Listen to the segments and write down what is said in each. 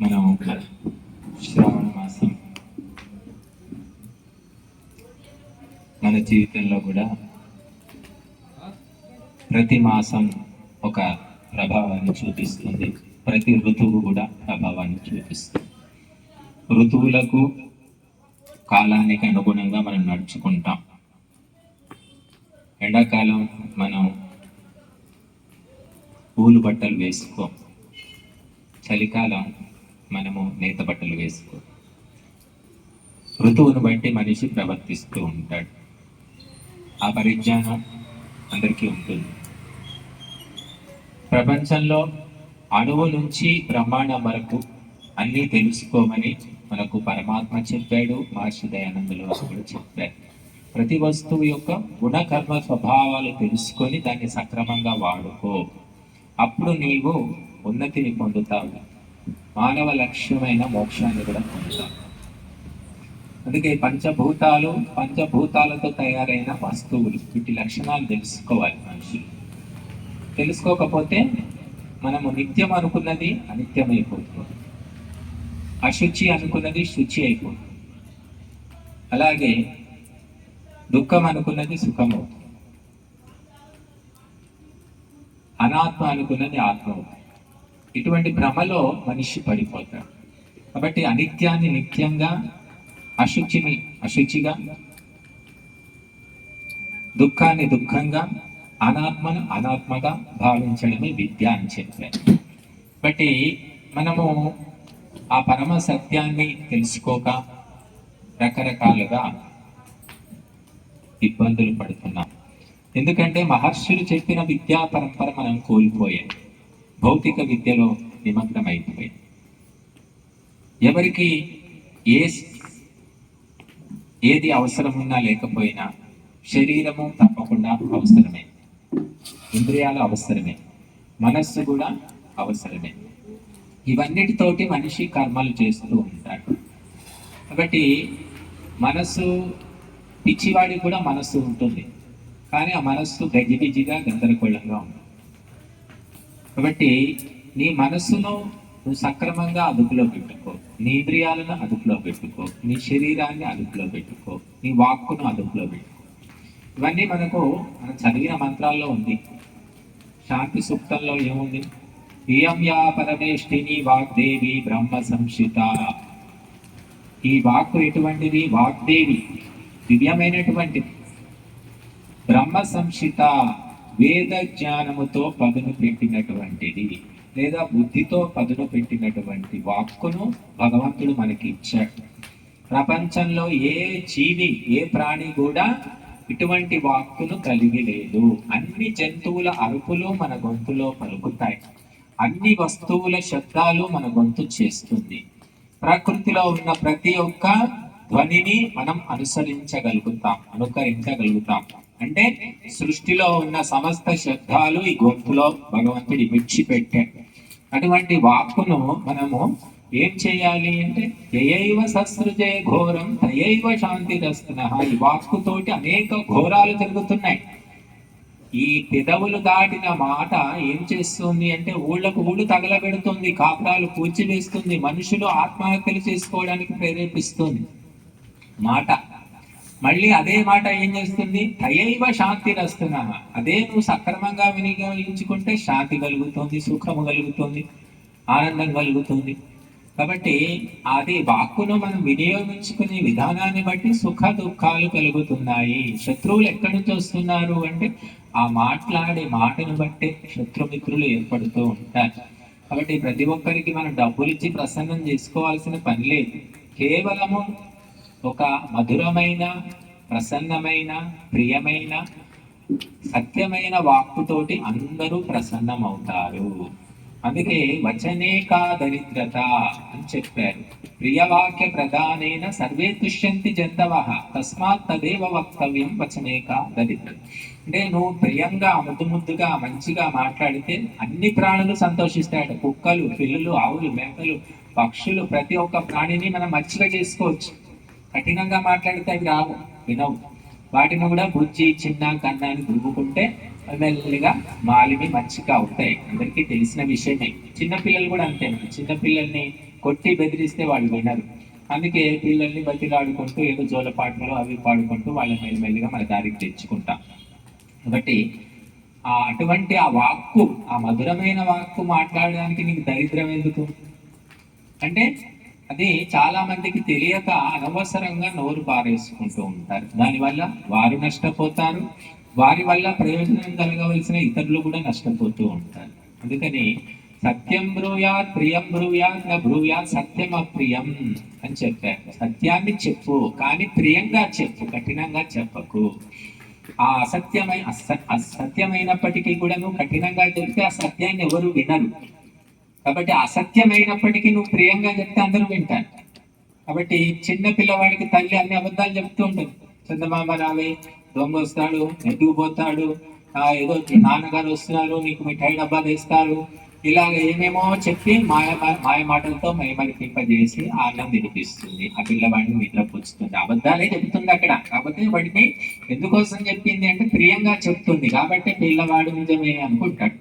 మనం శ్రావణ మాసం. మన జీవితంలో కూడా ప్రతి మాసం ఒక ప్రభావాన్ని చూపిస్తుంది. ప్రతి ఋతువు కూడా ప్రభావాన్ని చూపిస్తుంది. ఋతువులకు కాలానికి అనుగుణంగా మనం నడుచుకుంటాం. ఎండాకాలం మనం పూలు బట్టలు వేసుకో. చలికాలం మనము నేత బట్టలు వేసుకో ఋతువును బట్టి మనిషి ప్రవర్తిస్తూ ఉంటాడు. ఆ పరిజ్ఞానం అందరికీ ఉంటుంది. ప్రపంచంలో అణువు నుంచి బ్రహ్మాండం వరకు అన్నీ తెలుసుకోమని మనకు పరమాత్మ చెప్పాడు. మహర్షి దయానందులు కూడా చెప్పారు. ప్రతి వస్తువు యొక్క గుణకర్మ స్వభావాలు తెలుసుకొని దాన్ని సక్రమంగా వాడుకో. అప్పుడు నీవు ఉన్నతిని పొందుతావు. మానవ లక్ష్యమైన మోక్షాన్ని కూడా పొందుతాం. అందుకే పంచభూతాలు పంచభూతాలతో తయారైన వస్తువులు వీటి లక్షణాలు తెలుసుకోవాలి మనుషులు తెలుసుకోకపోతే మనము నిత్యం అనుకున్నది అనిత్యమైపోతుంది. అశుచి అనుకున్నది శుచి అయిపోతుంది. అలాగే దుఃఖం అనుకున్నది సుఖం అవుతుంది అనాత్మ అనుకున్నది ఆత్మ అవుతుంది ఇటువంటి భ్రమలో మనిషి పడిపోతాడు. కాబట్టి అనిత్యాన్ని నిత్యంగా అశుచిని అశుచిగా దుఃఖాన్ని దుఃఖంగా అనాత్మను అనాత్మగా భావించడమే విద్య అని చెప్పారు. బట్టి మనము ఆ పరమ సత్యాన్ని తెలుసుకోక రకరకాలుగా ఇబ్బందులు పడుతున్నాం. ఎందుకంటే మహర్షులు చెప్పిన విద్యా పరంపర మనం కోల్పోయాం. భౌతిక విద్యలో నిమగ్నమైపోయింది ఎవరికి ఏ ఏది అవసరమున్నా లేకపోయినా శరీరము తప్పకుండా అవసరమే. ఇంద్రియాలు అవసరమే. మనస్సు కూడా అవసరమే. ఇవన్నిటితోటి మనిషి కర్మలు చేస్తూ ఉంటాడు. కాబట్టి మనస్సు పిచ్చివాడికి కూడా మనస్సు ఉంటుంది. కానీ ఆ మనస్సు గజిబిజిగా గందరగోళంగా ఉంటుంది. కాబట్టి నీ మనస్సును నువ్వు సక్రమంగా అదుపులో పెట్టుకో. నీ ఇంద్రియాలను అదుపులో పెట్టుకో. నీ శరీరాన్ని అదుపులో పెట్టుకో. నీ వాక్కును అదుపులో పెట్టుకో. ఇవన్నీ మనకు మనం చదివిన మంత్రాల్లో ఉంది. శాంతి సూక్తంలో ఏముంది? ఇయం యా పరమేష్ఠిని వాగ్దేవి బ్రహ్మ సంశిత. ఈ వాక్కు ఎటువంటిది? వాగ్దేవి. దివ్యమైనటువంటిది. బ్రహ్మ సంశిత. వేద జ్ఞానముతో పదును పెట్టినటువంటిది లేదా బుద్ధితో పదును పెట్టినటువంటి వాక్కును భగవంతుడు మనకి ఇచ్చాడు ప్రపంచంలో ఏ జీవి ఏ ప్రాణి కూడా ఇటువంటి వాక్కును కలిగి లేదు. అన్ని జంతువుల అరుపులు మన గొంతులో పలుకుతాయి. అన్ని వస్తువుల శబ్దాలు మన గొంతు చేస్తుంది. ప్రకృతిలో ఉన్న ప్రతి ఒక్క ధ్వనిని మనం అనుసరించగలుగుతాం అనుకరించగలుగుతాం. అంటే సృష్టిలో ఉన్న సమస్త శబ్దాలు ఈ గొంతులో భగవంతుడి విడిచిపెట్టాడు అటువంటి వాక్కును మనము ఏం చేయాలి అంటే యయైవ ససృజే ఘోరం తయైవ శాంతి దస్తున ఈ వాక్కుతోటి అనేక ఘోరాలు జరుగుతున్నాయి. ఈ పెదవులు దాటిన మాట ఏం చేస్తుంది అంటే ఊళ్ళకు ఊళ్ళు తగలబెడుతుంది కాపురాలు కూల్చివేస్తుంది మనుషులు ఆత్మహత్యలు చేసుకోవడానికి ప్రేరేపిస్తుంది. మాట మళ్ళీ అదే మాట ఏం చేస్తుంది? తయైవ శాంతి రస్తున్నా అదే నువ్వు సక్రమంగా వినియోగించుకుంటే శాంతి కలుగుతుంది సుఖము కలుగుతుంది ఆనందం కలుగుతుంది. కాబట్టి అది వాక్కును మనం వినియోగించుకునే విధానాన్ని బట్టి సుఖ దుఃఖాలు కలుగుతున్నాయి. శత్రువులు ఎక్కడి నుంచి వస్తున్నారు అంటే ఆ మాట్లాడే మాటను బట్టే శత్రుమిత్రులు ఏర్పడుతూ ఉంటారు. కాబట్టి ప్రతి ఒక్కరికి మనం డబ్బులు ఇచ్చి ప్రసన్నం చేసుకోవాల్సిన పని లేదు. కేవలము ఒక మధురమైన ప్రసన్నమైన ప్రియమైన సత్యమైన వాక్కుతోటి అందరూ ప్రసన్నమవుతారు. అందుకే వచనే కా దరిద్రత అని చెప్పారు. ప్రియవాక్య ప్రధానైన సర్వే తుష్యంతి జంతవ తస్మాత్ తదేవ వక్తవ్యం వచనే కా దరిద్రత. అంటే నువ్వు ప్రియంగా ముద్దు ముద్దుగా మంచిగా మాట్లాడితే అన్ని ప్రాణులు సంతోషిస్తాడు కుక్కలు పిల్లులు ఆవులు మేకలు పక్షులు ప్రతి ఒక్క ప్రాణిని మనం మంచిగా చేసుకోవచ్చు. కఠినంగా మాట్లాడితే అవి రావు. వినవు. వాటిని కూడా బుజ్జి చిన్న కన్నాన్ని అని దువ్వుకుంటే మెల్లగా మెల్లిగా మాలిమి మంచిగా అవుతాయి. అందరికీ తెలిసిన విషయమే. చిన్నపిల్లలు కూడా అంతే చిన్నపిల్లల్ని కొట్టి బెదిరిస్తే వాళ్ళు వినరు. అందుకే పిల్లల్ని బతిలాడుకుంటూ ఏదో జోలపాటలు అవి పాడుకుంటూ వాళ్ళని మెల్లిమెల్లిగా మన దారికి తెచ్చుకుంటాం. కాబట్టి ఆ అటువంటి ఆ వాక్కు ఆ మధురమైన వాక్కు మాట్లాడడానికి నీకు దరిద్రం ఎందుకు? అంటే అది చాలా మందికి తెలియక అనవసరంగా నోరు పారేసుకుంటూ ఉంటారు. దానివల్ల వారు నష్టపోతారు. వారి వల్ల ప్రయోజనం కలగవలసిన ఇతరులు కూడా నష్టపోతూ ఉంటారు. అందుకని సత్యం బ్రూయాత్ ప్రియం బ్రూయాత్ నా బ్రూయాత్ సత్యం అప్రియం అని చెప్పారు. సత్యాన్ని చెప్పు కానీ ప్రియంగా చెప్పు కఠినంగా చెప్పకు. ఆ అసత్యమైన అసత్యమైనప్పటికీ కూడా నువ్వు కఠినంగా చెప్తే ఆ సత్యాన్ని ఎవరు వినరు. కాబట్టి అసత్యమైనప్పటికీ నువ్వు ప్రియంగా చెప్తే అందరూ వింటారు. కాబట్టి చిన్న పిల్లవాడికి తల్లి అన్ని అబద్ధాలు చెప్తూ ఉంటుంది. చందమామ రావి దొంగ వస్తాడు నెట్టుకు పోతాడు? ఏదో నాన్నగారు వస్తున్నారు నీకు మిఠాయి డబ్బా తెస్తారు. ఇలాగ ఏమేమో చెప్పి మాయ మాయ మాటలతో మైమరిపింపజేసి ఆనందం తినిపిస్తుంది ఆ పిల్లవాడిని నిద్రపుచ్చుతుంది అబద్ధాలే చెప్తుంది అక్కడ. కాబట్టి వాడిని ఎందుకోసం చెప్పింది అంటే ప్రియంగా చెప్తుంది. కాబట్టి పిల్లవాడు నిజమే అనుకుంటాడు.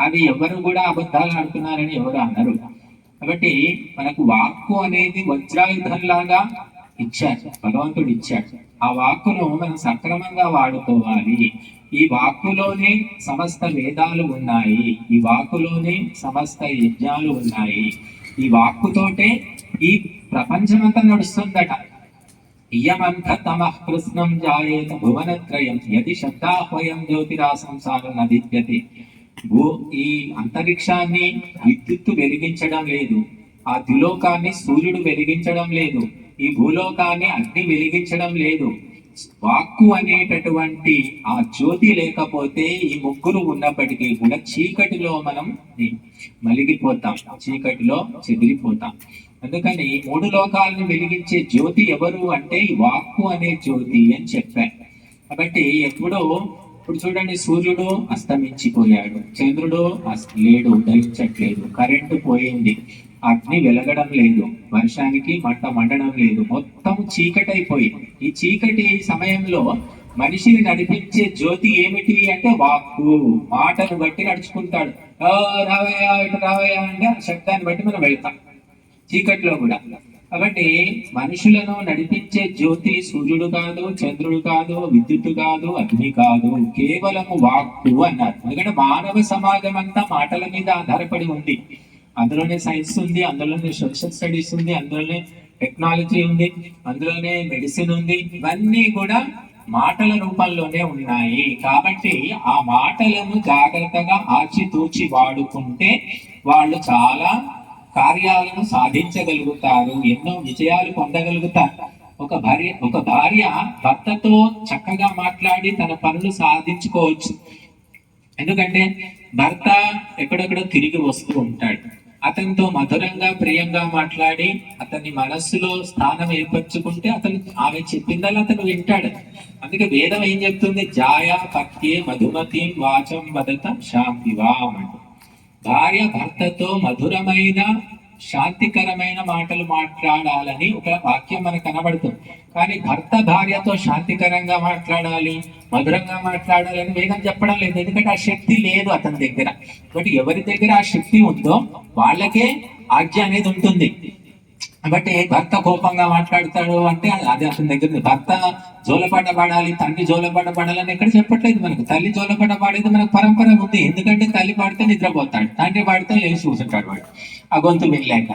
అది ఎవరు కూడా అబద్ధాలు ఆడుతున్నారని ఎవరు అన్నారు కాబట్టి మనకు వాక్కు అనేది వజ్రాయుధంలాగా ఇచ్చాడు భగవంతుడు ఇచ్చాడు. ఆ వాక్కును మనం సక్రమంగా వాడుకోవాలి. ఈ వాక్కులోనే సమస్త వేదాలు ఉన్నాయి. ఈ వాక్కులోనే సమస్త యజ్ఞాలు ఉన్నాయి. ఈ వాక్కుతోటే ఈ ప్రపంచమంతా నడుస్తుందట. ఇయమంత తమ కృష్ణం జాయేత భువనత్రయం యది శబ్దాహ్వయం జ్యోతిరా సంసారం నదిప్యతి భూ ఈ అంతరిక్షాన్ని విద్యుత్తు వెలిగించడం లేదు. ఆ ద్విలోకాన్ని సూర్యుడు వెలిగించడం లేదు. ఈ భూలోకాన్ని అగ్ని వెలిగించడం లేదు. వాక్కు అనేటటువంటి ఆ జ్యోతి లేకపోతే ఈ ముగ్గురు ఉన్నప్పటికీ కూడా చీకటిలో మనం మలిగిపోతాం. చీకటిలో చెదిరిపోతాం. అందుకని మూడు లోకాలను వెలిగించే జ్యోతి ఎవరు అంటే ఈ వాక్కు అనే జ్యోతి అని చెప్పారు. కాబట్టి ఎప్పుడో ఇప్పుడు చూడండి సూర్యుడు అస్తమించిపోయాడు. చంద్రుడు లేడు ఉదయించట్లేదు కరెంటు పోయింది. అగ్ని వెలగడం లేదు. వర్షానికి మంట మండడం లేదు. మొత్తం చీకటైపోయి. ఈ చీకటి సమయంలో మనిషిని నడిపించే జ్యోతి ఏమిటి అంటే వాక్కు. మాటను బట్టి నడుచుకుంటాడు. రావయ్యా ఇటు రావయ్యా అంటే శబ్దాన్ని బట్టి మనం వెళ్తాం. చీకట్లో కూడా. కాబట్టి మనుషులను నడిపించే జ్యోతి సూర్యుడు కాదు చంద్రుడు కాదు విద్యుత్తు కాదు అగ్ని కాదు కేవలము వాక్కు అన్నారు. ఎందుకంటే మానవ సమాజం అంతా మాటల మీద ఆధారపడి ఉంది. అందులోనే సైన్స్ ఉంది అందులోనే సోషల్ స్టడీస్ ఉంది అందులోనే టెక్నాలజీ ఉంది అందులోనే మెడిసిన్ ఉంది. ఇవన్నీ కూడా మాటల రూపంలోనే ఉన్నాయి. కాబట్టి ఆ మాటలను జాగ్రత్తగా ఆచితూచి వాడుకుంటే వాళ్ళు చాలా కార్యాలను సాధించగలుగుతారు ఎన్నో విజయాలు పొందగలుగుతారు. ఒక భార్య ఒక భార్య భర్తతో చక్కగా మాట్లాడి తన పనులు సాధించుకోవచ్చు. ఎందుకంటే భర్త ఎక్కడెక్కడో తిరిగి వస్తూ ఉంటాడు. అతనితో మధురంగా ప్రియంగా మాట్లాడి అతని మనస్సులో స్థానం ఏర్పరచుకుంటే అతను ఆమె చెప్పిందల్లా అతను వింటాడు. అందుకే వేదం ఏం చెప్తుంది? జాయా పత్యే మధుమతి వాచం వదత శాంతివాం అంటూ భార్య భర్తతో మధురమైన శాంతికరమైన మాటలు మాట్లాడాలని ఒక వాక్యం మనకు కనబడుతుంది. కానీ భర్త భార్యతో శాంతికరంగా మాట్లాడాలి మధురంగా మాట్లాడాలని వేగం చెప్పడం లేదు. ఎందుకంటే ఆ శక్తి లేదు అతని దగ్గర. కాబట్టి ఎవరి దగ్గర ఆ శక్తి ఉందో వాళ్ళకే ఆజ్ఞ అనేది ఉంటుంది. కాబట్టి భర్త కోపంగా మాట్లాడతాడు అంటే అది అతని దగ్గర భర్త జోలపాట పాడాలి తండ్రి జోలపాట పాడాలని ఎక్కడ చెప్పట్లేదు మనకు. తల్లి జోలపాట పాడేది మనకు పరంపర ఉంది. ఎందుకంటే తల్లి పాడితే నిద్రపోతాడు. తండ్రి పాడితే లేచి కూర్చుంటాడు వాడు. ఆ గొంతు వెళ్ళాక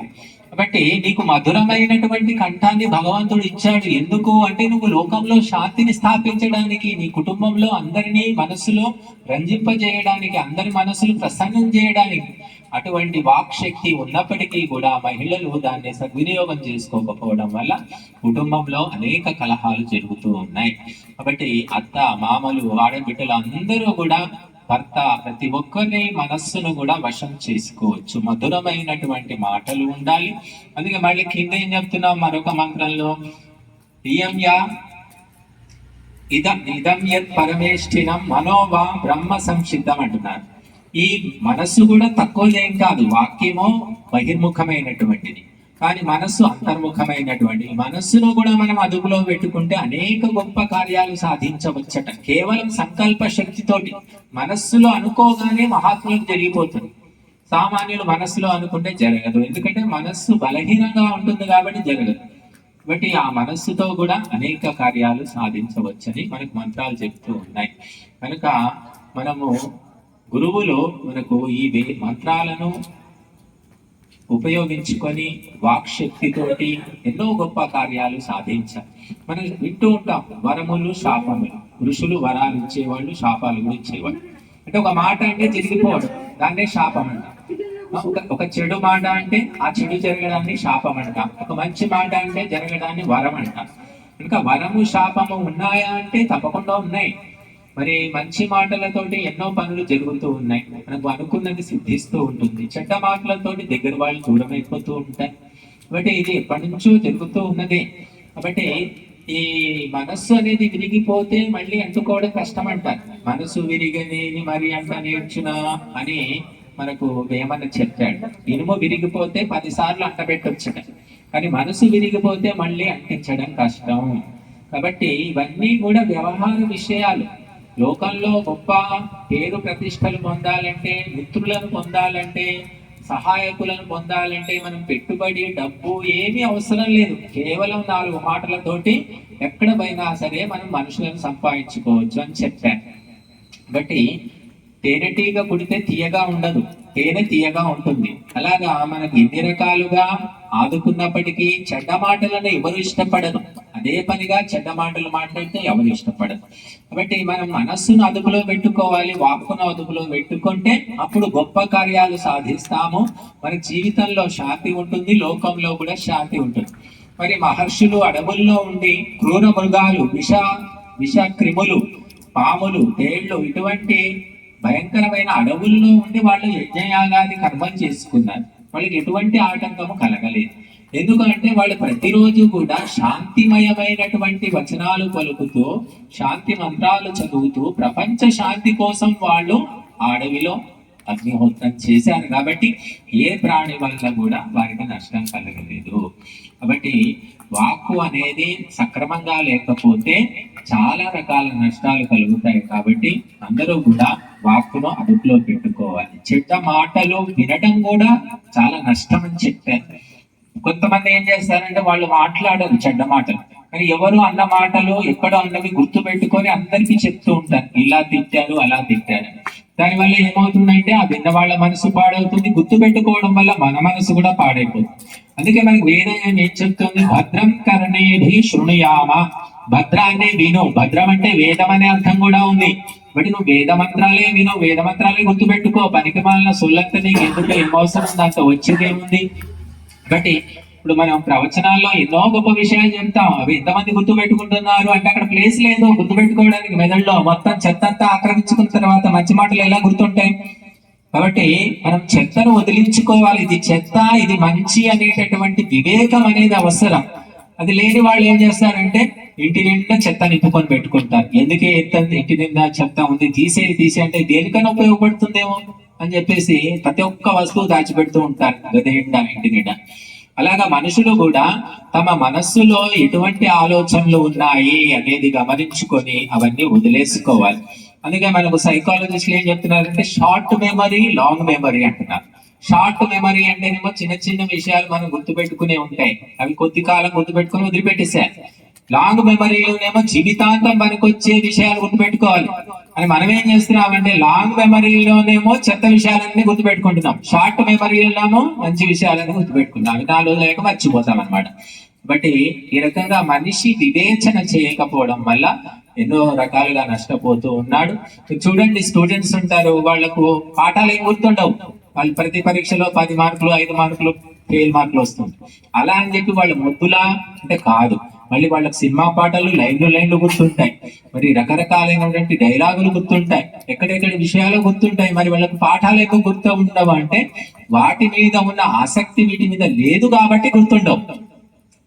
కాబట్టి నీకు మధురమైనటువంటి కంఠాన్ని భగవంతుడు ఇచ్చాడు. ఎందుకు? అంటే నువ్వు లోకంలో శాంతిని స్థాపించడానికి నీ కుటుంబంలో అందరినీ మనసులో రంజింపజేయడానికి అందరి మనసులు ప్రసన్నం చేయడానికి అటువంటి వాక్ శక్తి ఉన్నప్పటికీ కూడా మహిళలు దాన్ని సద్వినియోగం చేసుకోకపోవడం వల్ల కుటుంబంలో అనేక కలహాలు జరుగుతూ ఉన్నాయి. కాబట్టి అత్త మామలు ఆడబిడ్డలు అందరూ కూడా భర్త ప్రతి ఒక్కరి మనస్సును కూడా వశం చేసుకోవచ్చు. మధురమైనటువంటి మాటలు ఉండాలి. అందుకే మళ్ళీ కింద ఏం చెప్తున్నాం? మరొక మంత్రంలో ఇయం యా ఇదం ఇదం యత్ పరమేష్ఠినం మనోవా బ్రహ్మ సంసిద్ధం అంటున్నారు. ఈ మనస్సు కూడా తక్కువదేం కాదు. వాక్యమో బహిర్ముఖమైనటువంటిది. కానీ మనస్సు అంతర్ముఖమైనటువంటి మనస్సులో మనస్సును కూడా మనం అదుపులో పెట్టుకుంటే అనేక గొప్ప కార్యాలు సాధించవచ్చట. కేవలం సంకల్ప శక్తితోటి. మనస్సులో అనుకోగానే మహాత్ములు జరిగిపోతుంది. సామాన్యులు మనస్సులో అనుకుంటే జరగదు. ఎందుకంటే మనస్సు బలహీనంగా ఉంటుంది కాబట్టి జరగదు. కాబట్టి ఆ మనస్సుతో కూడా అనేక కార్యాలు సాధించవచ్చని మనకు మంత్రాలు చెప్తూ ఉన్నాయి. కనుక మనము గురువులు మనకు ఈ మంత్రాలను ఉపయోగించుకొని వాక్శక్తితోటి ఎన్నో గొప్ప కార్యాలు సాధించారు. మనం వింటూ ఉంటాం వరములు శాపములు. ఋషులు వరాలు ఇచ్చేవాళ్ళు శాపాలు కూడా ఇచ్చేవాళ్ళు. అంటే ఒక మాట అంటే జరిగిపోవడం దాన్నే శాపం అంట ఒక ఒక చెడు మాట అంటే ఆ చెడు జరగడాన్ని శాపం అంట ఒక మంచి మాట అంటే జరగడాన్ని వరం అంట ఇంకా వరము శాపము ఉన్నాయా అంటే తప్పకుండా ఉన్నాయి. మరి మంచి మాటలతోటి ఎన్నో పనులు జరుగుతూ ఉన్నాయి. మనకు అనుకున్నది సిద్ధిస్తూ ఉంటుంది. చెడ్డ మాటలతోటి దగ్గర వాళ్ళు దూరం అయిపోతూ ఉంటాయి కాబట్టి ఇది ఎప్పటి నుంచో జరుగుతూ ఉన్నది. కాబట్టి ఈ మనస్సు అనేది విరిగిపోతే మళ్ళీ అంటుకోవడం కష్టం అంటారు మనసు విరిగనేది మరి అంట నేర్చునా అని మనకు వేమన చెప్పాడు ఇనుము విరిగిపోతే పదిసార్లు అంటబెట్టొచ్చట కానీ మనసు విరిగిపోతే మళ్ళీ అంటించడం కష్టం. కాబట్టి ఇవన్నీ కూడా వ్యవహార విషయాలు. లోకంలో గొప్ప పేరు ప్రతిష్టలు పొందాలంటే మిత్రులను పొందాలంటే సహాయకులను పొందాలంటే మనం పెట్టుబడి డబ్బు ఏమీ అవసరం లేదు. కేవలం నాలుగు మాటలతోటి ఎక్కడ పోయినా సరే మనం మనుషులను సంపాదించుకోవచ్చు అని చెప్పాను. కాబట్టి తేనెటీగ కుడితే తీయగా ఉండదు. తేనె తీయగా ఉంటుంది. అలాగా మనకు ఎన్ని రకాలుగా ఆదుకున్నప్పటికీ చెడ్డ మాటలను ఎవరు ఇష్టపడరు. అదే పనిగా చెడ్డ మాటలు మాట్లాడితే ఎవరు ఇష్టపడరు. కాబట్టి మనం మనస్సును అదుపులో పెట్టుకోవాలి వాక్కును అదుపులో పెట్టుకుంటే అప్పుడు గొప్ప కార్యాలు సాధిస్తాము. మన జీవితంలో శాంతి ఉంటుంది లోకంలో కూడా శాంతి ఉంటుంది. మరి మహర్షులు అడవుల్లో ఉండి క్రూర మృగాలు విష విష క్రిములు పాములు తేళ్ళు ఇటువంటి భయంకరమైన అడవుల్లో ఉండి వాళ్ళు యజ్ఞయాగాది కర్మలు చేసుకున్నారు. వాళ్ళకి ఎటువంటి ఆటంకము కలగలేదు. ఎందుకంటే వాళ్ళు ప్రతిరోజు కూడా శాంతిమయమైనటువంటి వచనాలు పలుకుతూ శాంతి మంత్రాలు చదువుతూ ప్రపంచ శాంతి కోసం వాళ్ళు అడవిలో అగ్నిహోత్రం చేశారు. కాబట్టి ఏ ప్రాణి వల్ల కూడా వారికి నష్టం కలగలేదు. కాబట్టి వాక్కు అనేది సక్రమంగా లేకపోతే చాలా రకాల నష్టాలు కలుగుతాయి. కాబట్టి అందరూ కూడా వాక్కును అదుపులో పెట్టుకోవాలి. చెడ్డ మాటలు వినడం కూడా చాలా నష్టం అని చెప్పారు. కొంతమంది ఏం చేస్తారంటే వాళ్ళు మాట్లాడరు చెడ్డ మాటలు. కానీ ఎవరు అన్న మాటలు ఎక్కడో అన్నవి గుర్తు పెట్టుకొని అందరికీ చెప్తూ ఉంటారు. ఇలా తిట్టారు అలా తిట్టారు. దానివల్ల ఏమవుతుందంటే ఆ విన్న వాళ్ళ మనసు పాడవుతుంది. గుర్తు పెట్టుకోవడం వల్ల మన మనసు కూడా పాడైపోతుంది. అందుకే మనకి వేదం ఏం చెప్తుంది? భద్రం కర్ణేభి శృణుయామ. భద్ర అంటే విను. భద్రం అంటే వేదం అనే అర్థం కూడా ఉంది. బట్ నువ్వు వేద మంత్రాలే విను. వేద మంత్రాలే గుర్తు పెట్టుకో. పనికి మాలిన సొల్లంతా నీకు ఎందుకు ఏమవసరం దాంతో వచ్చేదేముంది? కాబట్టి ఇప్పుడు మనం ప్రవచనాల్లో ఎన్నో గొప్ప విషయాలు చెప్తాం. అవి ఎంతమంది గుర్తు పెట్టుకుంటున్నారు అంటే అక్కడ ప్లేస్ లేదు. గుర్తు పెట్టుకోవడానికి మెదడులో మొత్తం చెత్త అంతా ఆక్రమించుకున్న తర్వాత మంచి మాటలు ఎలా గుర్తుంటాయి? కాబట్టి మనం చెత్తను వదిలించుకోవాలి. ఇది చెత్త ఇది మంచి అనేటటువంటి వివేకం అనేది అవసరం. అది లేని వాళ్ళు ఏం చేస్తారంటే ఇంటి నిండా చెత్త నింపుకొని పెట్టుకుంటారు. ఎందుకే ఎంత ఇంటి నిండా చెత్త ఉంది? తీసేది తీసే అంటే దేనికైనా ఉపయోగపడుతుందేమో? అని చెప్పేసి ప్రతి ఒక్క వస్తువు దాచిపెడుతూ ఉంటారు. గది నిండా ఇంటి నిండా. అలాగా మనుషులు కూడా తమ మనస్సులో ఎటువంటి ఆలోచనలు ఉన్నాయి అనేది గమనించుకొని అవన్నీ వదిలేసుకోవాలి. అందుకే మనకు సైకాలజిస్టులు ఏం చెప్తున్నారంటే షార్ట్ మెమరీ లాంగ్ మెమరీ అంటున్నారు. షార్ట్ మెమరీ అంటేనేమో చిన్న చిన్న విషయాలు మనం గుర్తుపెట్టుకునే ఉంటాయి. అవి కొద్ది కాలం గుర్తుపెట్టుకుని వదిలిపెట్టేసారు లాంగ్ మెమరీలోనేమో జీవితాంతం పనికొచ్చే విషయాలు గుర్తుపెట్టుకోవాలి. అని మనం ఏం చేస్తున్నామంటే లాంగ్ మెమరీలోనేమో చెత్త విషయాలన్నీ గుర్తుపెట్టుకుంటున్నాం. షార్ట్ మెమరీలోనేమో మంచి విషయాలన్నీ గుర్తుపెట్టుకుంటాం అవి నాలుగు లేక మర్చిపోతాం అనమాట బట్ ఈ రకంగా మనిషి వివేచన చేయకపోవడం వల్ల ఎన్నో రకాలుగా నష్టపోతూ ఉన్నాడు. చూడండి స్టూడెంట్స్ ఉంటారు వాళ్ళకు పాఠాలు ఏం గుర్తుండవు. వాళ్ళు ప్రతి పరీక్షలో పది మార్కులు ఐదు మార్కులు ఫెయిల్ మార్కులు వస్తుంది. అలా అని చెప్పి వాళ్ళు ముద్దులా అంటే కాదు. మళ్ళీ వాళ్ళకి సినిమా పాటలు లైన్లు లైన్లు గుర్తుంటాయి. మరి రకరకాలైనటువంటి డైలాగులు గుర్తుంటాయి. ఎక్కడెక్కడ విషయాలు గుర్తుంటాయి. మరి వాళ్ళకి పాఠాలు ఎక్కువ గుర్తు ఉండవు అంటే వాటి మీద ఉన్న ఆసక్తి వీటి మీద లేదు కాబట్టి గుర్తుండవు.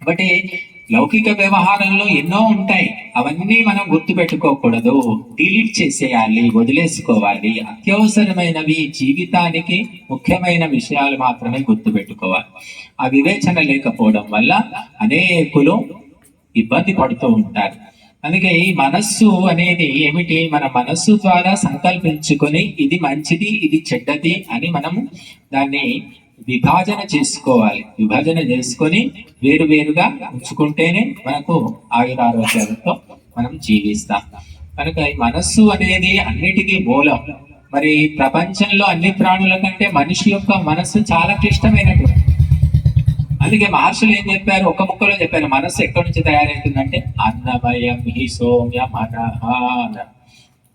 కాబట్టి లౌకిక వ్యవహారంలో ఎన్నో ఉంటాయి. అవన్నీ మనం గుర్తు పెట్టుకోకూడదు డిలీట్ చేసేయాలి వదిలేసుకోవాలి. అత్యవసరమైనవి జీవితానికి ముఖ్యమైన విషయాలు మాత్రమే గుర్తు పెట్టుకోవాలి ఆ వివేచన లేకపోవడం వల్ల అనేకులు ఇబ్బంది పడుతూ ఉంటారు. అందుకే ఈ మనస్సు అనేది ఏమిటి? మన మనస్సు ద్వారా సంకల్పించుకొని ఇది మంచిది ఇది చెడ్డది అని మనం దాన్ని విభాజన చేసుకోవాలి. విభజన చేసుకొని వేరు వేరుగా ఉంచుకుంటేనే మనకు ఆయురారోగ్యాలతో మనం జీవిస్తాం. కనుక ఈ మనస్సు అనేది అన్నిటికీ మూలం. మరి ప్రపంచంలో అన్ని ప్రాణుల కంటే మనిషి యొక్క మనస్సు చాలా క్లిష్టమైనటువంటి అందుకే మహర్షులు ఏం చెప్పారు? ఒక ముక్కలో చెప్పారు. మనస్సు ఎక్కడి నుంచి తయారవుతుందంటే అన్నమయం హి సోమ్య మనః.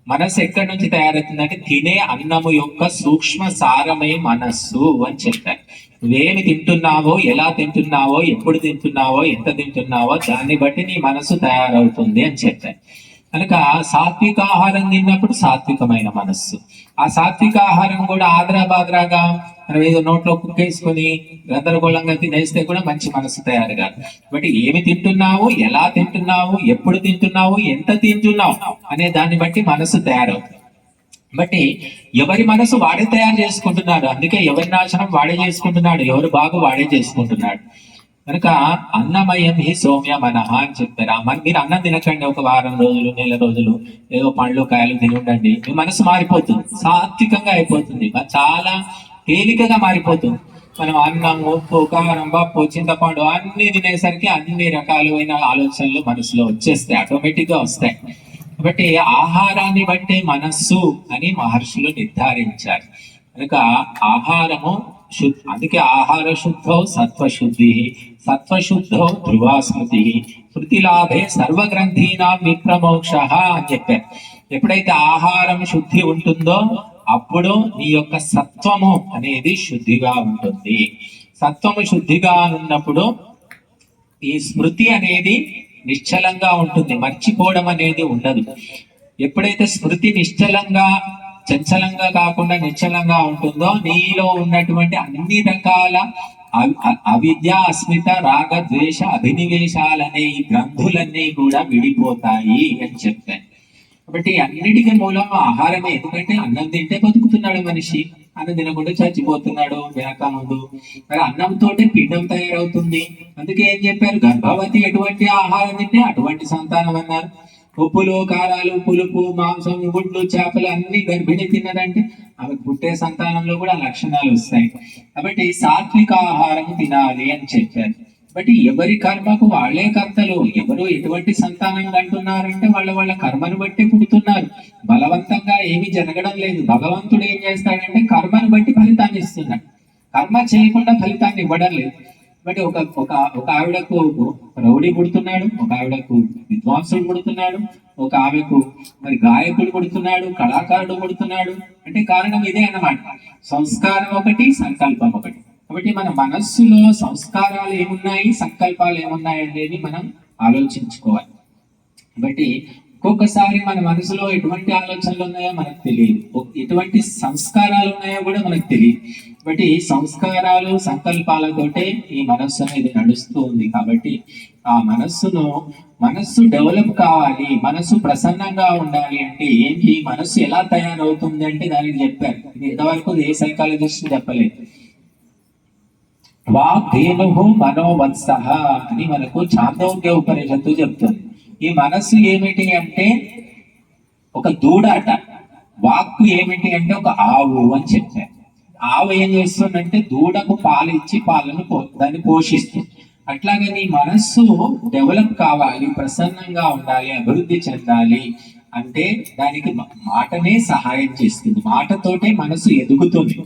మనస్సు ఎక్కడి నుంచి తయారవుతుందంటే తినే అన్నము యొక్క సూక్ష్మ సారమై మనస్సు అని చెప్పారు. నువ్వేమి తింటున్నావో ఎలా తింటున్నావో ఎప్పుడు తింటున్నావో ఎంత తింటున్నావో దాన్ని బట్టి నీ మనస్సు తయారవుతుంది అని చెప్పారు. కనుక సాత్విక ఆహారం తిన్నప్పుడు సాత్వికమైన మనస్సు. ఆ సాత్విక ఆహారం కూడా ఆదరా బాదరాగా మనం ఏదో నోట్లో కుక్కేసుకొని గందరగోళంగా తినేస్తే కూడా మంచి మనసు తయారు కాదు. బట్ ఏమి తింటున్నావు ఎలా తింటున్నావు ఎప్పుడు తింటున్నావు ఎంత తింటున్నావు అనే దాన్ని బట్టి మనసు తయారవుతుంది. బట్టి ఎవరి మనసు వాడే తయారు చేసుకుంటున్నాడు అందుకే ఎవరి నాశనం వాడే చేసుకుంటున్నాడు ఎవరు బాగు వాడే చేసుకుంటున్నాడు. కనుక అన్నమయం హి సౌమ్య మనహ అని చెప్పారు. మరి మన మీరు అన్నం తినకండి ఒక వారం రోజులు నెల రోజులు ఏదో పండ్లు కాయలు తిని ఉండండి. మీ మనసు మారిపోతుంది సాత్వికంగా అయిపోతుంది. చాలా తేలికగా మారిపోతుంది మనం అన్నం ఉప్పు కారం పప్పు చింతపండు అన్ని తినేసరికి అన్ని రకాలైన ఆలోచనలు మనసులో వచ్చేస్తాయి ఆటోమేటిక్గా వస్తాయి. కాబట్టి ఆహారాన్ని బట్టే మనస్సు అని మహర్షులు నిర్ధారించారు. కనుక ఆహారము శుద్ధ అందుకే ఆహార శుద్ధౌ సత్వశుద్ధి సత్వశుద్ధౌ ధ్రువా స్మృతి స్మృతి లాభే సర్వగ్రంథీనాం విప్రమోక్ష అని చెప్పారు. ఎప్పుడైతే ఆహారం శుద్ధి ఉంటుందో అప్పుడు నీ యొక్క సత్వము అనేది శుద్ధిగా ఉంటుంది. సత్వము శుద్ధిగా ఉన్నప్పుడు ఈ స్మృతి అనేది నిశ్చలంగా ఉంటుంది. మర్చిపోవడం అనేది ఉండదు. ఎప్పుడైతే స్మృతి నిశ్చలంగా చంచలంగా కాకుండా నిశ్చలంగా ఉంటుందో నీలో ఉన్నటువంటి అన్ని రకాల అవి- అవిద్య అస్మిత రాగ ద్వేష అభినివేశాలనే ఈ గ్రంథులన్నీ కూడా విడిపోతాయి అని చెప్పాను. కాబట్టి అన్నిటికీ మూలం ఆహారమే. ఎందుకంటే అన్నం తింటే బతుకుతున్నాడు మనిషి. అన్నం తినకుండా చచ్చిపోతున్నాడు వెనక ముందు. మరి అన్నంతోటే పిండం తయారవుతుంది. అందుకే ఏం చెప్పారు? గర్భవతి ఎటువంటి ఆహారం తింటే అటువంటి సంతానం అన్నారు. ఉప్పులు కారాలు పులుపు మాంసం గుడ్లు చేపలు అన్ని గర్భిణి తిన్నదంటే ఆమె పుట్టే సంతానంలో కూడా లక్షణాలు వస్తాయి. కాబట్టి సాత్విక ఆహారం తినాలి అని చెప్పారు. బట్ ఎవరి కర్మకు వాళ్ళే కర్తలు? ఎవరు ఎటువంటి సంతానం అంటున్నారంటే వాళ్ళ వాళ్ళ కర్మను బట్టి పుడుతున్నారు. బలవంతంగా ఏమీ జరగడం లేదు. భగవంతుడు ఏం చేస్తాడంటే కర్మను బట్టి ఫలితాన్ని ఇస్తున్నాడు. కర్మ చేయకుండా ఫలితాన్ని ఇవ్వడం లేదు. బట్ ఒక ఒక ఒక ఆవిడకు రౌడీ పుడుతున్నాడు ఒక ఆవిడకు విద్వాంసుడు పుడుతున్నాడు ఒక ఆమెకు మరి గాయకుడు పుడుతున్నాడు కళాకారుడు పుడుతున్నాడు. అంటే కారణం ఇదే అన్నమాట. సంస్కారం ఒకటి సంకల్పం ఒకటి. కాబట్టి మన మనస్సులో సంస్కారాలు ఏమున్నాయి సంకల్పాలు ఏమున్నాయి అనేది మనం ఆలోచించుకోవాలి. కాబట్టి ఒక్కొక్కసారి మన మనసులో ఎటువంటి ఆలోచనలు ఉన్నాయో మనకు తెలియదు. ఒ- ఎటువంటి సంస్కారాలు ఉన్నాయో కూడా మనకు తెలియదు. కాబట్టి సంస్కారాలు సంకల్పాలతోటే ఈ మనస్సు అనేది నడుస్తూ ఉంది. కాబట్టి ఆ మనస్సును మనస్సు డెవలప్ కావాలి మనస్సు ప్రసన్నంగా ఉండాలి అంటే ఏంటి? మనస్సు ఎలా తయారవుతుంది అంటే దానికి చెప్పారు. ఇంతవరకు ఏ సైకాలజిస్ట్ చెప్పలేదు. వాగ్ధేను మనోవత్స అని మనకు చాందోగ్య ఉపనిషత్తు చెప్తుంది. ఈ మనస్సు ఏమిటి అంటే ఒక దూడాట. వాక్కు ఏమిటి అంటే ఒక ఆవు అని చెప్పారు. ఆవు ఏం చేస్తుందంటే దూడకు పాలు ఇచ్చి పాలను దాన్ని పోషిస్తుంది. అట్లాగే నీ మనస్సు డెవలప్ కావాలి ప్రసన్నంగా ఉండాలి అభివృద్ధి చెందాలి అంటే దానికి మాటనే సహాయం చేస్తుంది. మాటతోటే మనసు ఎదుగుతుంది.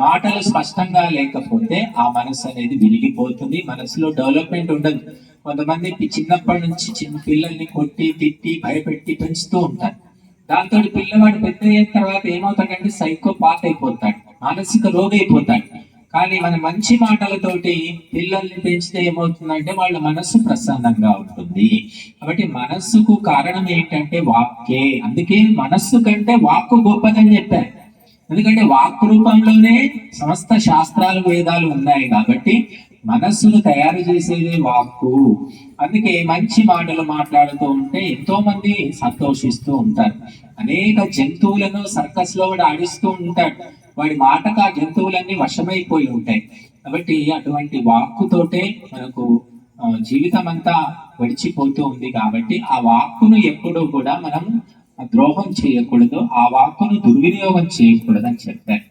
మాటలు స్పష్టంగా లేకపోతే ఆ మనసు అనేది విరిగిపోతుంది. మనసులో డెవలప్మెంట్ ఉండదు. కొంతమంది చిన్నప్పటి నుంచి చిన్న పిల్లల్ని కొట్టి తిట్టి భయపెట్టి పెంచుతూ ఉంటారు. దాంతో పిల్లవాడు పెద్ద అయిన తర్వాత ఏమవుతాడంటే సైకో పాత్ అయిపోతాడు. మానసిక రోగి అయిపోతాడు కానీ మన మంచి మాటలతోటి పిల్లల్ని పెంచితే ఏమవుతుందంటే వాళ్ళ మనస్సు ప్రసన్నంగా ఉంటుంది. కాబట్టి మనస్సుకు కారణం ఏంటంటే వాక్కే. అందుకే మనస్సు కంటే వాక్కు గొప్పదని చెప్పారు. ఎందుకంటే వాక్ రూపంలోనే సమస్త శాస్త్రాలు వేదాలు ఉన్నాయి కాబట్టి మనస్సును తయారు చేసేదే వాక్కు. అందుకే మంచి మాటలు మాట్లాడుతూ ఉంటే ఎంతో మంది సంతోషిస్తూ ఉంటారు. అనేక జంతువులను సర్కస్లో కూడా ఆడిస్తూ ఉంటాడు వాడి మాటకు ఆ జంతువులన్నీ వశమైపోయి ఉంటాయి. కాబట్టి అటువంటి వాక్కుతోటే మనకు జీవితం అంతా గడిచిపోతూ ఉంది కాబట్టి ఆ వాక్కును ఎప్పుడూ కూడా మనం ద్రోహం చేయకూడదు ఆ వాక్కును దుర్వినియోగం చేయకూడదు అని చెప్పారు.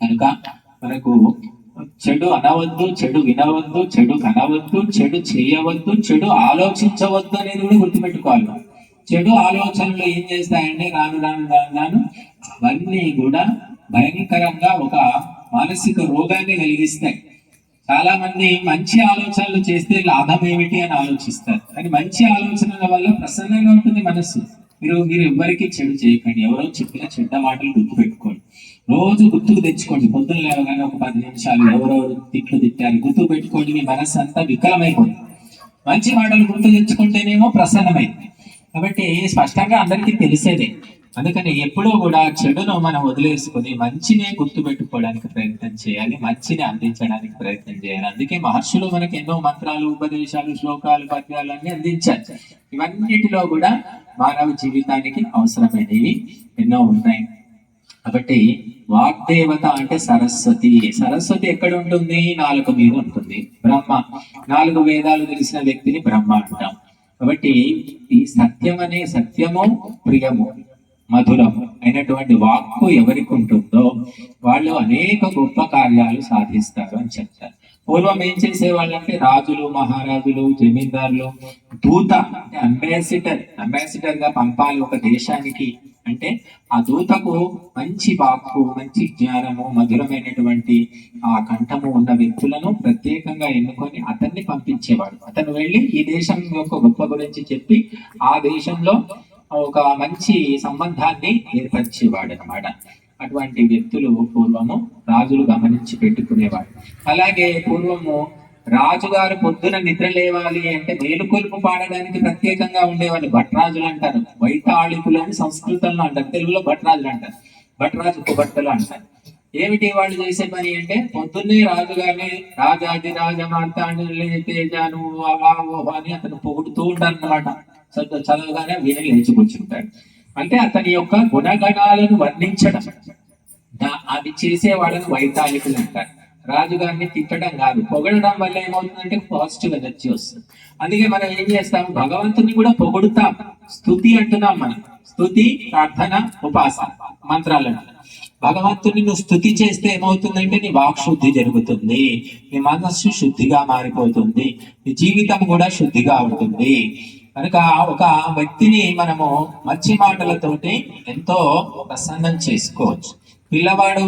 కనుక మనకు చెడు అనవద్దు చెడు వినవద్దు చెడు కనవద్దు చెడు చేయవద్దు చెడు ఆలోచించవద్దు అనేది కూడా గుర్తుపెట్టుకోవాలి. చెడు ఆలోచనలు ఏం చేస్తాయంటే రాను రాను రాను రాను అవన్నీ కూడా భయంకరంగా ఒక మానసిక రోగాన్ని కలిగిస్తాయి. చాలా మంది మంచి ఆలోచనలు చేస్తే లాభం ఏమిటి అని ఆలోచిస్తారు. కానీ మంచి ఆలోచనల వల్ల ప్రసన్నంగా ఉంటుంది మనస్సు. మీరు మీరు ఎవ్వరికీ చెడు చేయకండి. ఎవరో చెప్పిన చెడ్డ మాటలు గుర్తు పెట్టుకోండి రోజు గుర్తుకు తెచ్చుకోండి. పొద్దున లేవగానే ఒక పది నిమిషాలు ఎవరెవరు తిట్లు తిట్టారు. గుర్తు పెట్టుకోండి మీ మనస్సు అంతా వికలమైపోతుంది. మంచి మాటలు గుర్తు తెచ్చుకుంటేనేమో ప్రసన్నమైంది. కాబట్టి స్పష్టంగా అందరికీ తెలిసేదే. అందుకని ఎప్పుడూ కూడా చెడును మనం వదిలేసుకుని మంచినే గుర్తు పెట్టుకోవడానికి ప్రయత్నం చేయాలి మంచిని అందించడానికి ప్రయత్నం చేయాలి. అందుకే మహర్షులు మనకి ఎన్నో మంత్రాలు ఉపదేశాలు శ్లోకాలు పద్యాలు అన్ని అందించారు. ఇవన్నిటిలో కూడా మానవ జీవితానికి అవసరమైనవి ఎన్నో ఉన్నాయి. కాబట్టి వాగ్దేవత అంటే సరస్వతి. సరస్వతి ఎక్కడ ఉంటుంది నాలుగు మీద ఉంటుంది. బ్రహ్మ. నాలుగు వేదాలు తెలిసిన వ్యక్తిని బ్రహ్మ అంటాం. కాబట్టి ఈ సత్యం అనే సత్యము ప్రియము. మధురము అయినటువంటి వాక్కు ఎవరికి ఉంటుందో వాళ్ళు అనేక గొప్ప కార్యాలు సాధిస్తారు అని చెప్తారు. పూర్వం ఏం చేసేవాళ్ళంటే రాజులు మహారాజులు జమీందారులు దూత అంటే అంబాసిడర్ అంబాసిడర్గా పంపాలి ఒక దేశానికి అంటే ఆ దూతకు మంచి వాక్కు మంచి జ్ఞానము మధురమైనటువంటి ఆ కంఠము ఉన్న వ్యక్తులను ప్రత్యేకంగా ఎన్నుకొని అతన్ని పంపించేవాడు. అతను వెళ్ళి ఈ దేశం యొక్క గొప్ప గురించి చెప్పి ఆ దేశంలో ఒక మంచి సంబంధాన్ని ఏర్పరిచేవాడు అనమాట అటువంటి వ్యక్తులు పూర్వము రాజులు గమనించి పెట్టుకునేవాడు అలాగే పూర్వము రాజుగారు పొద్దున నిద్ర లేవాలి అంటే మేలుకొలుపు పాడడానికి ప్రత్యేకంగా ఉండేవాళ్ళు భట్రాజులు అంటారు. వైతాళికులు అని సంస్కృతంలో అంటారు. తెలుగులో భట్రాజులు అంటారు. భట్రాజు భట్టలు అంటారు. ఏమిటి వాళ్ళు చేసే పని అంటే పొద్దున్నే రాజుగారిని రాజాది రాజ తేజాను అవా అని అతను పొగుడుతూ ఉంటారు అనమాట చదవగానే వీణ లేచి కూర్చుంటాడు. అంటే అతని యొక్క గుణగణాలను వర్ణించడం. అది చేసే వాళ్ళని వైతాళికులు అంటారు. రాజుగారిని తిట్టడం కాదు. పొగడడం వల్ల ఏమవుతుందంటే పాజిటివ్ ఎనర్జీ వస్తుంది. అందుకే మనం ఏం చేస్తాం? భగవంతుని కూడా పొగుడుతాం. స్థుతి అంటున్నాం మనం. స్థుతి ప్రార్థన ఉపాసన మంత్రాలు భగవంతుని నువ్వు స్థుతి చేస్తే ఏమవుతుందంటే నీ వాక్ శుద్ధి జరుగుతుంది. నీ మనస్సు శుద్ధిగా మారిపోతుంది. నీ జీవితం కూడా శుద్ధిగా ఉంటుంది. కనుక ఒక వ్యక్తిని మనము మంచి మాటలతోటి ఎంతో ప్రసన్నం చేసుకోవచ్చు. పిల్లవాడు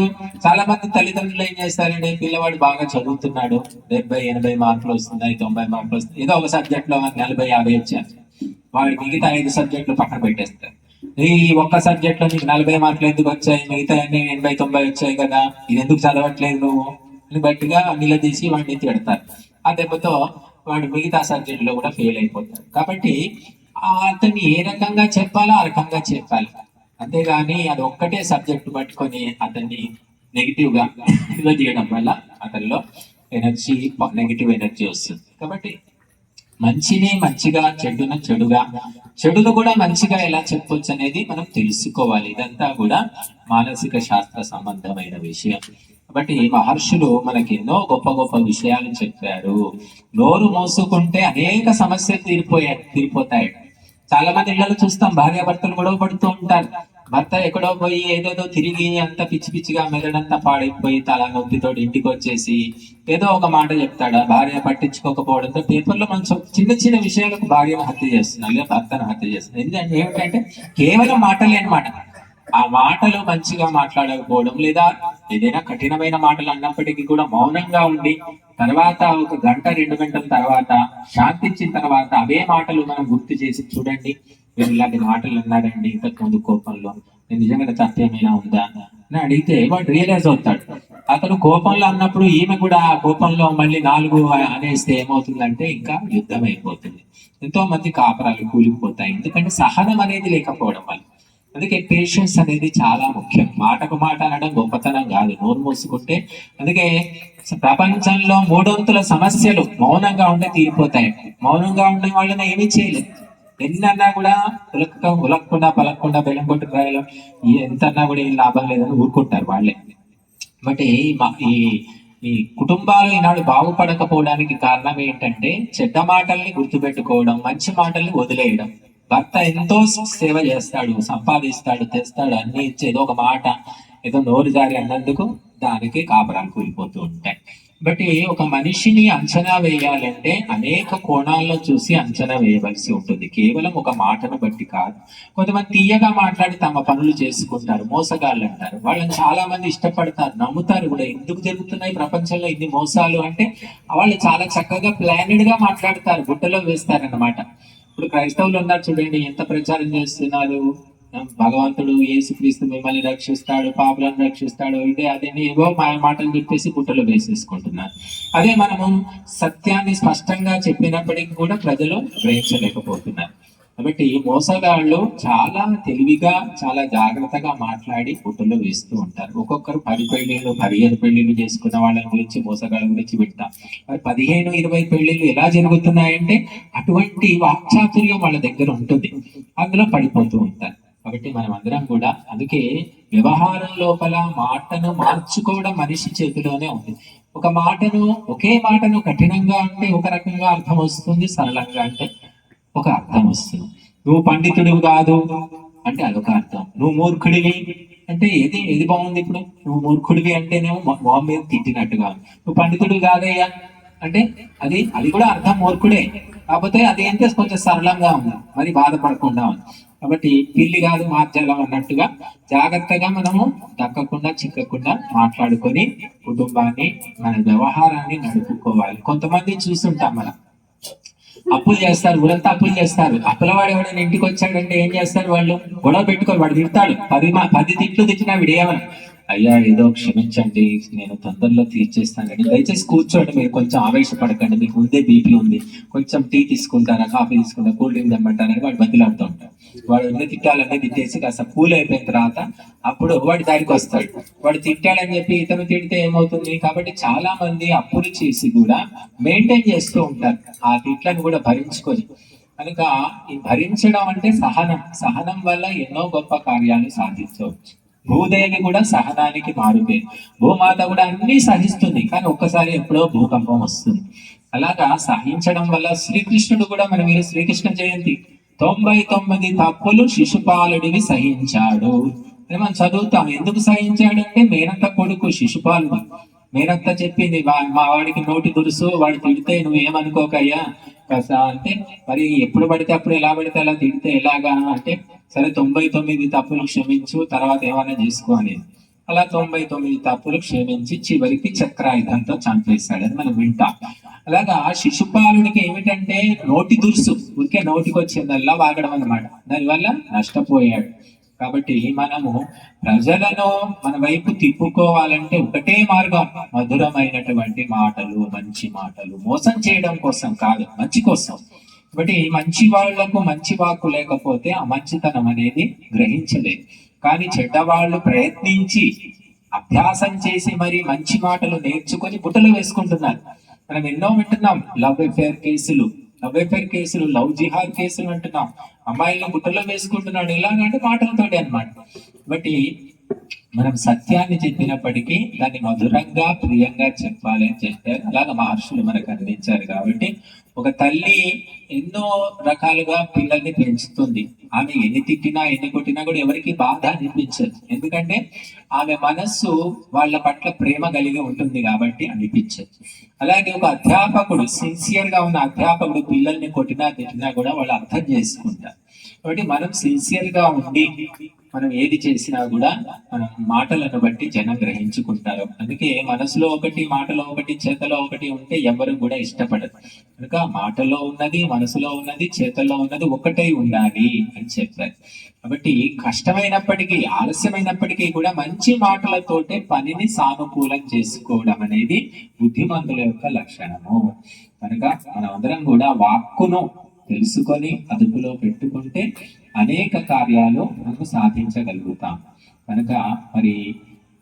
చాలా మంది తల్లిదండ్రులు ఏం చేస్తారంటే పిల్లవాడు బాగా చదువుతున్నాడు. డెబ్బై ఎనభై మార్కులు వస్తున్నాయి తొంభై మార్కులు వస్తున్నాయి. ఏదో ఒక సబ్జెక్ట్లో నలభై యాభై వచ్చారు. వాడు మిగతా ఐదు సబ్జెక్టులు పక్కన పెట్టేస్తారు. ఈ ఒక్క సబ్జెక్ట్లో నీకు నలభై మార్కులు ఎందుకు వచ్చాయి? మిగతా అన్ని ఎనభై తొంభై వచ్చాయి కదా. ఇది ఎందుకు చదవట్లేదు నువ్వు? అని బట్టిగా నిలదీసి వాడిని తిడతారు. ఆ దెబ్బతో వాడు మిగతా సబ్జెక్టులో కూడా ఫెయిల్ అయిపోతాడు. కాబట్టి ఆ అతన్ని ఏ రకంగా చెప్పాలో ఆ రకంగా చెప్పాలి. అంతేగాని అది ఒక్కటే సబ్జెక్ట్ పట్టుకొని అతన్ని నెగిటివ్గా నిల్వ చేయడం వల్ల అతనిలో ఎనర్జీ నెగిటివ్ ఎనర్జీ వస్తుంది. కాబట్టి మంచిని మంచిగా చెడును చెడుగా చెడును కూడా మంచిగా ఎలా చెప్పొచ్చు అనేది మనం తెలుసుకోవాలి. ఇదంతా కూడా మానసిక శాస్త్ర సంబంధమైన విషయం. కాబట్టి మహర్షులు మనకి ఎన్నో గొప్ప గొప్ప విషయాలు చెప్పారు. నోరు మోసుకుంటే అనేక సమస్యలు తీరిపోయాయి తీరిపోతాయి. చాలా మంది ఇళ్ళలో చూస్తాం భార్య భర్తలు గొడవ పడుతూ ఉంటారు. భర్త ఎక్కడో పోయి ఏదేదో తిరిగి అంత పిచ్చి పిచ్చిగా మెదడంతా పాడైపోయి తల నొప్పితో ఇంటికి వచ్చేసి ఏదో ఒక మాట చెప్తాడు. ఆ భార్య పట్టించుకోకపోవడంతో పేపర్లో మనం చిన్న చిన్న విషయాలకు భార్యను హత్య చేస్తున్నారు లేదా భర్తను హత్య చేస్తున్నారు ఎందుకంటే ఏమిటంటే కేవలం మాటలే అనమాట ఆ మాటలు మంచిగా మాట్లాడకపోవడం లేదా ఏదైనా కఠినమైన మాటలు అన్నప్పటికీ కూడా మౌనంగా ఉండి తర్వాత ఒక గంట రెండు గంటల తర్వాత శాంతించిన తర్వాత అవే మాటలు మనం గుర్తు చేసి చూడండి. మీరు ఇలాంటి మాటలు అన్నాడండి ఇంతకు ముందు కోపంలో. నేను నిజంగా సత్యమైనా ఉందా? అని అడిగితే వాడు రియలైజ్ అవుతాడు. అతను కోపంలో అన్నప్పుడు ఈమె కూడా ఆ కోపంలో మళ్ళీ నాలుగు అనేస్తే ఏమవుతుందంటే ఇంకా యుద్ధం అయిపోతుంది ఎంతో మంది కాపరాలు కూలిపోతాయి. ఎందుకంటే సహనం అనేది లేకపోవడం వల్ల. అందుకే పేషెన్స్ అనేది చాలా ముఖ్యం. మాటకు మాట అనడం గొప్పతనం కాదు. నోరు మూసుకుంటే. అందుకే ప్రపంచంలో మూడొంతుల సమస్యలు మౌనంగా ఉంటే తీరిపోతాయి. మౌనంగా ఉండే వాళ్ళని ఏమీ చేయలేదు ఎన్నన్నా కూడా ఉలక్క ఉలక్కుండా పలక్కుండా బెల్లం కొట్టు రాయలు ఎంతన్నా కూడా ఏం లాభం లేదని ఊరుకుంటారు వాళ్ళే. బట్ ఈ ఈ ఈ కుటుంబాలు ఈనాడు బాగుపడకపోవడానికి కారణం ఏంటంటే చెడ్డ మాటల్ని గుర్తుపెట్టుకోవడం మంచి మాటల్ని వదిలేయడం. భర్త ఎంతో సేవ చేస్తాడు సంపాదిస్తాడు తెస్తాడు అన్ని ఇచ్చి ఏదో ఒక మాట ఏదో నోరు జారి అన్నందుకు దానికి కాపురాలు కూలిపోతూ ఉంటాయి. బట్ ఒక మనిషిని అంచనా వేయాలంటే అనేక కోణాల్లో చూసి అంచనా వేయవలసి ఉంటుంది. కేవలం ఒక మాటను బట్టి కాదు. కొంతమంది తీయగా మాట్లాడి తమ పనులు చేసుకుంటారు మోసగాళ్ళు అంటారు వాళ్ళని చాలా మంది ఇష్టపడతారు నమ్ముతారు కూడా. ఎందుకు జరుగుతున్నాయి ప్రపంచంలో ఇన్ని మోసాలు అంటే వాళ్ళు చాలా చక్కగా ప్లానెడ్గా మాట్లాడతారు గుట్టలో వేస్తారన్నమాట. ఇప్పుడు క్రైస్తవులు ఉన్నారు చూడండి ఎంత ప్రచారం చేస్తున్నారు. భగవంతుడు యేసుక్రీస్తు మిమ్మల్ని రక్షిస్తాడు పాపులను రక్షిస్తాడు. ఇదే అదే ఏవో మాయ మాటలు చెప్పేసి పుట్టలు వేసేసుకుంటున్నారు. అదే మనము సత్యాన్ని స్పష్టంగా చెప్పినప్పటికీ కూడా ప్రజలు గ్రహించలేకపోతున్నారు. కాబట్టి మోసగాళ్ళు చాలా తెలివిగా చాలా జాగ్రత్తగా మాట్లాడి ఫోటోలు వేస్తూ ఉంటారు. ఒక్కొక్కరు పది పెళ్ళిళ్ళు పదిహేను పెళ్ళిళ్ళు చేసుకున్న వాళ్ళ గురించి మోసగాళ్ళ గురించి వింటాం. మరి పదిహేను ఇరవై పెళ్ళిళ్ళు ఎలా జరుగుతున్నాయంటే అటువంటి వాక్చాతుర్యం వాళ్ళ దగ్గర ఉంటుంది. అందులో పడిపోతూ ఉంటారు. కాబట్టి మనం అందరం కూడా అందుకే వ్యవహారం లోపల మాటను మార్చుకోవడం మనిషి చేతిలోనే ఉంది. ఒక మాటను ఒకే మాటను కఠినంగా అంటే ఒక రకంగా అర్థం వస్తుంది సరళంగా అంటే ఒక అర్థం వస్తుంది. నువ్వు పండితుడు కాదు అంటే అదొక అర్థం. నువ్వు మూర్ఖుడివి అంటే ఏది ఏది బాగుంది ఇప్పుడు? నువ్వు మూర్ఖుడివి అంటేనేమో మొహం మీద తిట్టినట్టుగా. నువ్వు పండితుడు కాదయ్యా అంటే అది అది కూడా అర్థం మూర్ఖుడే. కాకపోతే అది అంటే కొంచెం సరళంగా ఉంది. మరి బాధపడకుండా ఉంది. కాబట్టి పిల్లి కాదు మార్జాలం అన్నట్టుగా జాగ్రత్తగా మనము దక్కకుండా చిక్కకుండా మాట్లాడుకొని కుటుంబాన్ని మన వ్యవహారాన్ని నడుపుకోవాలి. కొంతమంది చూస్తుంటాం మనం. అప్పులు చేస్తారు ఊరంతా అప్పులు చేస్తారు. అప్పులవాడు ఎవడైనా ఇంటికి వచ్చాడంటే ఏం చేస్తారు వాళ్ళు? గొడవ పెట్టుకొని వాడు తిడతాడు. పది మా పది తిట్లు తిట్టినా విడేయమని అయ్యా ఏదో క్షమించండి నేను తొందరలో తీర్చేస్తానండి దయచేసి కూర్చోండి మీరు కొంచెం ఆవేశపడకండి. మీకు ముందే బీపీ ఉంది. కొంచెం టీ తీసుకుంటారా కాఫీ తీసుకుంటారా కూల్ డ్రింక్ తెమ్మంటారని వాడు బదిలాడుతూ ఉంటారు వాడు ఎన్ని తిట్టాలన్నీ తిట్టేసి కాస్త కూల్ అయిపోయిన తర్వాత అప్పుడు వాడి దారికి వస్తాడు. వాడు తిట్టాడని చెప్పి ఇతను తిడితే ఏమవుతుంది? కాబట్టి చాలా మంది అప్పులు చేసి కూడా మెయింటైన్ చేస్తూ ఉంటారు. ఆ తిట్లను కూడా భరించుకొని. కనుక ఈ భరించడం అంటే సహనం. సహనం వల్ల ఎన్నో గొప్ప కార్యాలు సాధించవచ్చు. భూదేవి కూడా సహనానికి మారుతే. భూమాత కూడా అన్ని సహిస్తుంది. కానీ ఒక్కసారి ఎప్పుడో భూకంపం వస్తుంది. అలాగా సహించడం వల్ల శ్రీకృష్ణుడు కూడా మన మీరు శ్రీకృష్ణ జయంతి. తొంభై తొమ్మిది తప్పులు శిశుపాలుడివి సహించాడు. అని మనం చదువుతాం ఎందుకు సహించాడంటే మేనత్త కొడుకు శిశుపాలుడు. మేనత్త చెప్పింది మా వాడికి నోటి దురుసు వాడు తిడితే నువ్వు ఏమనుకోకయ్యా? కాస్త అంటే మరి ఎప్పుడు పడితే అప్పుడు ఎలా పడితే అలా తిడితే ఎలాగా? అంటే సరే తొంభై తొమ్మిది తప్పులు క్షమించు తర్వాత ఏమైనా చేసుకో అనేది అలా తొంభై తొమ్మిది తప్పులు క్షమించి చివరికి చక్రాయుధంతో చంపేశాడని మనం వింటాం. అలాగా శిశుపాలుడికి ఏమిటంటే నోటి దురుసు. ఊరికే నోటికి వచ్చిందల్లా వాగడం అనమాట దానివల్ల నష్టపోయాడు. కాబట్టి మనము ప్రజలను మన వైపు తిప్పుకోవాలంటే ఒకటే మార్గం. మధురమైనటువంటి మాటలు మంచి మాటలు మోసం చేయడం కోసం కాదు మంచి కోసం. కాబట్టి మంచి వాళ్ళకు మంచి వాక్కు లేకపోతే ఆ మంచితనం అనేది గ్రహించలేదు కానీ చెడ్డవాళ్ళు ప్రయత్నించి అభ్యాసం చేసి మరి మంచి మాటలు నేర్చుకొని బుట్టలు వేసుకుంటున్నారు. మనం ఎన్నో వింటున్నాం లవ్ అఫేర్ కేసులు లవ్ అఫేర్ కేసులు లవ్ జిహాద్ కేసులు అంటున్నాం. అమ్మాయిలను బుట్టలో వేసుకుంటున్నాడు. ఎలాగంటే మాటలతోటి అనమాట బట్ మనం సత్యాన్ని చెప్పినప్పటికీ దాన్ని మధురంగా ప్రియంగా చెప్పాలి అని చెప్పారు. అలాగ మహర్షులు మనకు అందించారు కాబట్టి ఒక తల్లి ఎన్నో రకాలుగా పిల్లల్ని పెంచుతుంది. ఆమె ఎన్ని తిట్టినా ఎన్ని కొట్టినా కూడా ఎవరికి బాధ అనిపించదు. ఎందుకంటే ఆమె మనస్సు వాళ్ళ పట్ల ప్రేమ కలిగి ఉంటుంది కాబట్టి అనిపించదు. అలాగే ఒక అధ్యాపకుడు సిన్సియర్గా ఉన్న అధ్యాపకుడు పిల్లల్ని కొట్టినా తిట్టినా కూడా వాళ్ళు అర్థం చేసుకుంటారు. కాబట్టి మనం సిన్సియర్గా ఉండి మనం ఏది చేసినా కూడా మనం మాటలను బట్టి జనం గ్రహించుకుంటారు. అందుకే మనసులో ఒకటి మాటలో ఒకటి చేతలో ఒకటి ఉంటే ఎవరు కూడా ఇష్టపడరు. కనుక మాటలో ఉన్నది మనసులో ఉన్నది చేతల్లో ఉన్నది ఒకటై ఉండాలి అని చెప్పారు. కాబట్టి కష్టమైనప్పటికీ ఆలస్యమైనప్పటికీ కూడా మంచి మాటలతోటే పనిని సానుకూలం చేసుకోవడం అనేది బుద్ధిమంతుల యొక్క లక్షణము. కనుక మనమందరం కూడా వాక్కును తెలుసుకొని అదుపులో పెట్టుకుంటే అనేక కార్యాలు మనము సాధించగలుగుతాం. కనుక మరి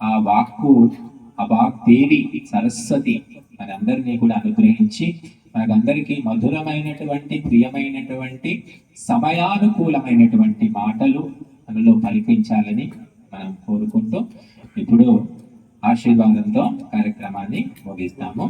ఆ వాక్కు ఆ వాక్ దేవి సరస్వతి మనందరినీ కూడా అనుగ్రహించి మనకందరికీ మధురమైనటువంటి ప్రియమైనటువంటి సమయానుకూలమైనటువంటి మాటలు మనలో పలికించాలని మనం కోరుకుంటూ ఇప్పుడు ఆశీర్వాదంతో కార్యక్రమాన్ని ముగిస్తాము.